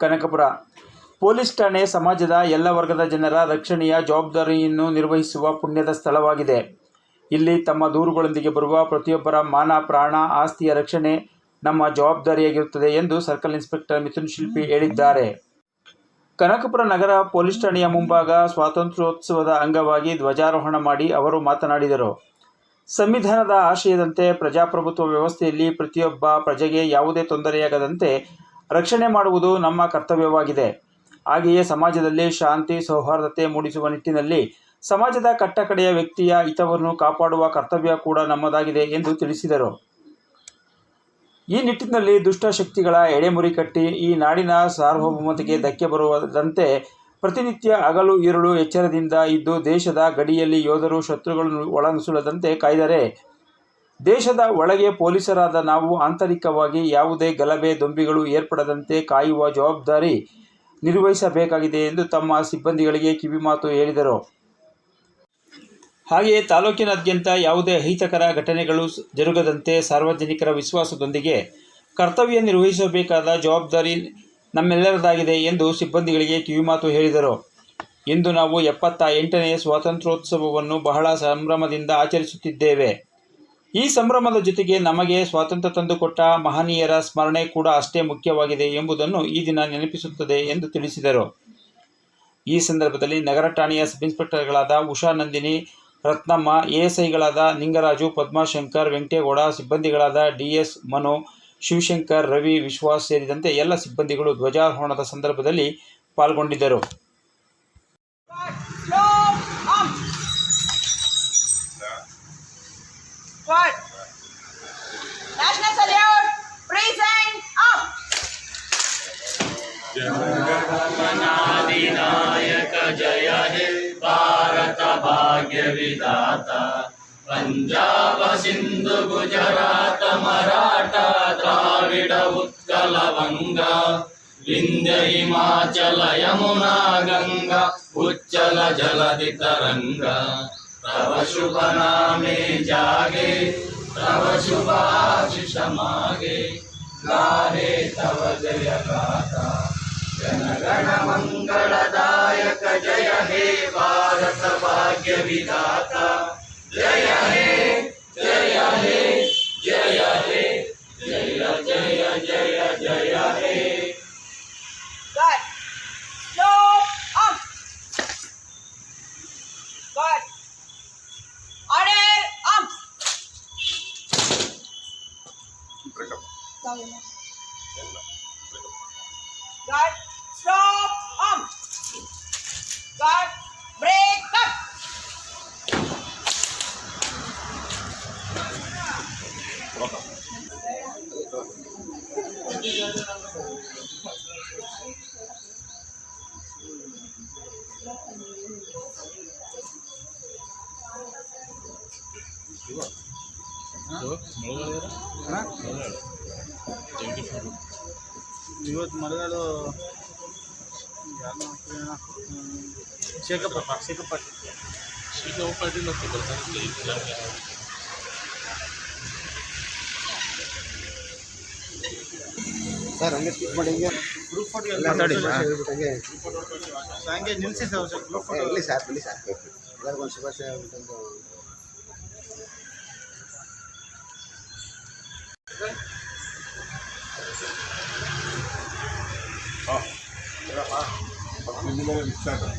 Kanakapura. Police ಠಾಣೆ ಸಮಾಜದ ಎಲ್ಲ ವರ್ಗದ ಜನರ ರಕ್ಷಣೆಯ ಜವಾಬ್ದಾರಿಯನ್ನು ನಿರ್ವಹಿಸುವ ಪುಣ್ಯದ ಸ್ಥಳವಾಗಿದೆ. ಇಲ್ಲಿ ತಮ್ಮ ದೂರುಗಳೊಂದಿಗೆ ಬರುವ ಪ್ರತಿಯೊಬ್ಬರ ಮಾನ, ಪ್ರಾಣ, ಆಸ್ತಿಯ ರಕ್ಷಣೆ ನಮ್ಮ ಜವಾಬ್ದಾರಿಯಾಗಿರುತ್ತದೆ ಎಂದು ಸರ್ಕಲ್ ಇನ್ಸ್ಪೆಕ್ಟರ್ ಮಿಥುನ್ ಶಿಲ್ಪಿ ಹೇಳಿದ್ದಾರೆ. ಕನಕಪುರ ನಗರ ಪೊಲೀಸ್ ಠಾಣೆಯ ಮುಂಭಾಗ ಸ್ವಾತಂತ್ರ್ಯೋತ್ಸವದ ಅಂಗವಾಗಿ ಧ್ವಜಾರೋಹಣ ಮಾಡಿ ಅವರು ಮಾತನಾಡಿದರು. ಸಂವಿಧಾನದ ಆಶಯದಂತೆ ಪ್ರಜಾಪ್ರಭುತ್ವ ವ್ಯವಸ್ಥೆಯಲ್ಲಿ ಪ್ರತಿಯೊಬ್ಬ ಪ್ರಜೆಗೆ ಯಾವುದೇ ತೊಂದರೆಯಾಗದಂತೆ ರಕ್ಷಣೆ ಮಾಡುವುದು ನಮ್ಮ ಕರ್ತವ್ಯವಾಗಿದೆ. ಹಾಗೆಯೇ ಸಮಾಜದಲ್ಲಿ ಶಾಂತಿ, ಸೌಹಾರ್ದತೆ ಮೂಡಿಸುವ ನಿಟ್ಟಿನಲ್ಲಿ ಸಮಾಜದ ಕಟ್ಟಕಡೆಯ ವ್ಯಕ್ತಿಯ ಹಿತವನ್ನು ಕಾಪಾಡುವ ಕರ್ತವ್ಯ ಕೂಡ ನಮ್ಮದಾಗಿದೆ ಎಂದು ತಿಳಿಸಿದರು. ಈ ನಿಟ್ಟಿನಲ್ಲಿ ದುಷ್ಟಶಕ್ತಿಗಳ ಎಡೆಮುರಿ ಕಟ್ಟಿ ಈ ನಾಡಿನ ಸಾರ್ವಭೌಮತೆಗೆ ಧಕ್ಕೆ ಬರುವುದಂತೆ ಪ್ರತಿನಿತ್ಯ ಹಗಲು ಇರುಳು ಎಚ್ಚರದಿಂದ ಇದ್ದು ದೇಶದ ಗಡಿಯಲ್ಲಿ ಯೋಧರು ಶತ್ರುಗಳನ್ನು ಒಳನುಸುಳದಂತೆ ಕಾಯ್ದರೆ ದೇಶದ ಒಳಗೆ ಪೊಲೀಸರಾದ ನಾವು ಆಂತರಿಕವಾಗಿ ಯಾವುದೇ ಗಲಭೆ, ದೊಂಬಿಗಳು ಏರ್ಪಡದಂತೆ ಕಾಯುವ ಜವಾಬ್ದಾರಿ ನಿರ್ವಹಿಸಬೇಕಾಗಿದೆ ಎಂದು ತಮ್ಮ ಸಿಬ್ಬಂದಿಗಳಿಗೆ ಕಿವಿಮಾತು ಹೇಳಿದರು. ಹಾಗೆಯೇ ತಾಲೂಕಿನಾದ್ಯಂತ ಯಾವುದೇ ಅಹಿತಕರ ಘಟನೆಗಳು ಜರುಗದಂತೆ ಸಾರ್ವಜನಿಕರ ವಿಶ್ವಾಸದೊಂದಿಗೆ ಕರ್ತವ್ಯ ನಿರ್ವಹಿಸಬೇಕಾದ ಜವಾಬ್ದಾರಿ ನಮ್ಮೆಲ್ಲರದಾಗಿದೆ ಎಂದು ಸಿಬ್ಬಂದಿಗಳಿಗೆ ಕಿವಿಮಾತು ಹೇಳಿದರು. ಇಂದು ನಾವು ಎಪ್ಪತ್ತ ಎಂಟನೆಯ ಸ್ವಾತಂತ್ರ್ಯೋತ್ಸವವನ್ನು ಬಹಳ ಸಂಭ್ರಮದಿಂದ ಆಚರಿಸುತ್ತಿದ್ದೇವೆ. ಈ ಸಂಭ್ರಮದ ಜೊತೆಗೆ ನಮಗೆ ಸ್ವಾತಂತ್ರ್ಯ ತಂದುಕೊಟ್ಟ ಮಹನೀಯರ ಸ್ಮರಣೆ ಕೂಡ ಅಷ್ಟೇ ಮುಖ್ಯವಾಗಿದೆ ಎಂಬುದನ್ನು ಈ ದಿನ ನೆನಪಿಸುತ್ತದೆ ಎಂದು ತಿಳಿಸಿದರು. ಈ ಸಂದರ್ಭದಲ್ಲಿ ನಗರ ಠಾಣೆಯ ಸಬ್ ಇನ್ಸ್ಪೆಕ್ಟರ್ಗಳಾದ ಉಷಾ ನಂದಿನಿ, ರತ್ನಮ್ಮ, ಎಎಸ್ಐಗಳಾದ ನಿಂಗರಾಜು, ಪದ್ಮಾಶಂಕರ್, ವೆಂಕಟೇಗೌಡ, ಸಿಬ್ಬಂದಿಗಳಾದ ಡಿಎಸ್ ಮನು, ಶಿವಶಂಕರ್, ರವಿ, ವಿಶ್ವಾಸ್ ಸೇರಿದಂತೆ ಎಲ್ಲ ಸಿಬ್ಬಂದಿಗಳು ಧ್ವಜಾರೋಹಣದ ಸಂದರ್ಭದಲ್ಲಿ ಪಾಲ್ಗೊಂಡಿದ್ದರು. नायक जय हे भारत भाग्य विधाता। पंजाब सिंधु गुजरात मराठा द्राविड उत्कल वंगा। विंध्य हिमाचल यमुना गंगा उच्चल जलधि तरंगा तव शुभ नामे जागे, तव शुभ आशीष मागे। गाहे तव जय गाथा जनगण मंगलदायक जय हे भारत भाग्य विधाता जय हे जय हे जय हे जय जय जय जय हे. Slow up. Order up. Up. Good. Break up. ಇವತ್ತು ಮರಗಳು ಯಾರನ್ನ ಹಾಕ್ತೀವಿ ಅಣ್ಣ? ಹ್ಮ್. ಶೇಖಪ್ಪ ಶೇಖಪ್ಪ ಸರ್ ಹಂಗೆ ಸ್ಕಿಪ್ ಮಾಡಿ ಹಿಂಗೆ ಗ್ರೂಪ್ ಫೋಟೋ ಮಾತಾಡಿ ಹೇಳ್ಬಿಟ್ಟು ಹಂಗೆ ಹಂಗೆ ನಿಲ್ಸಿ ಸರ್ ಸರ್ ಗ್ರೂಪ್ ಫೋಟೋ ಇರಲಿ ಸರ್ ಇರಲಿ ಸರ್ ಎಲ್ಲರಿಗೊಂದು ಶುಭಾಶಯ ಹೇಳ್ಬಿಟ್ಟು నిన్ననే ఇచ్చారు